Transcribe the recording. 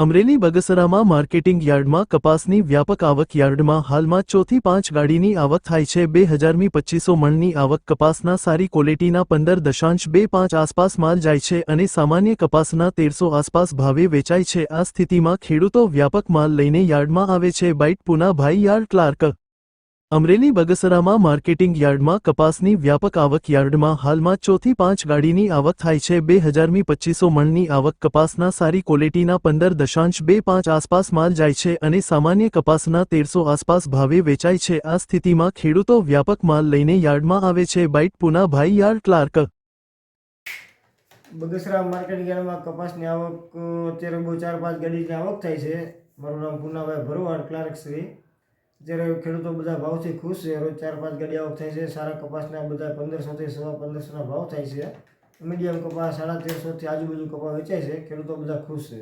અમરેલી બગસરામાં માર્કેટિંગ યાર્ડમાં કપાસની વ્યાપક આવક યાર્ડમાં હાલમાં ચોથી પાંચ ગાડીની આવક થાય છે. બે હજારમી પચીસો મણની આવક કપાસના સારી ક્વોલિટીના પંદર દશાંશ બે પાંચ આસપાસ માલ જાય છે અને સામાન્ય કપાસના તેરસો આસપાસ ભાવે વેચાય છે. આ સ્થિતિમાં ખેડૂતો વ્યાપક માલ લઈને યાર્ડમાં આવે છે. Bite Punabhai yard clerk Amreli બગસરામાં marketing યાર્ડમાં કપાસની વ્યાપક આવક યાર્ડમાં હાલમાં ચોથી પાંચ ગાડીની આવક થાય છે. બે હજારમી પચીસો મણની આવક કપાસના સારી ક્વોલિટીના પંદર દશાંશ બે પાંચ આસપાસ માલ જાય છે અને સામાન્ય કપાસના તેરસો આસપાસ ભાવે વેચાય છે. આ સ્થિતિમાં ખેડૂતો વ્યાપક માલ લઈને યાર્ડમાં આવે છે. Bite Punabhai yard clerk. Bagasara market યાર્ડમાં કપાસની આવક અત્યારે બહુ ચાર પાંચ ગાડીની આવક થાય છે. મારું નામ પૂનાભાઈ ભરવાડ, ક્લાર્ક શ્રી. અત્યારે ખેડૂતો બધા ભાવથી ખુશ છે, રોજ ચાર પાંચ ગાડી થાય છે, સારા કપાસના બધા પંદરસોથી સવા પંદરસોના ભાવ થાય છે. મીડિયમ કપાસ સાડા તેરસોથી આજુબાજુ કપાસ વેચાય છે, ખેડૂતો બધા ખુશ છે.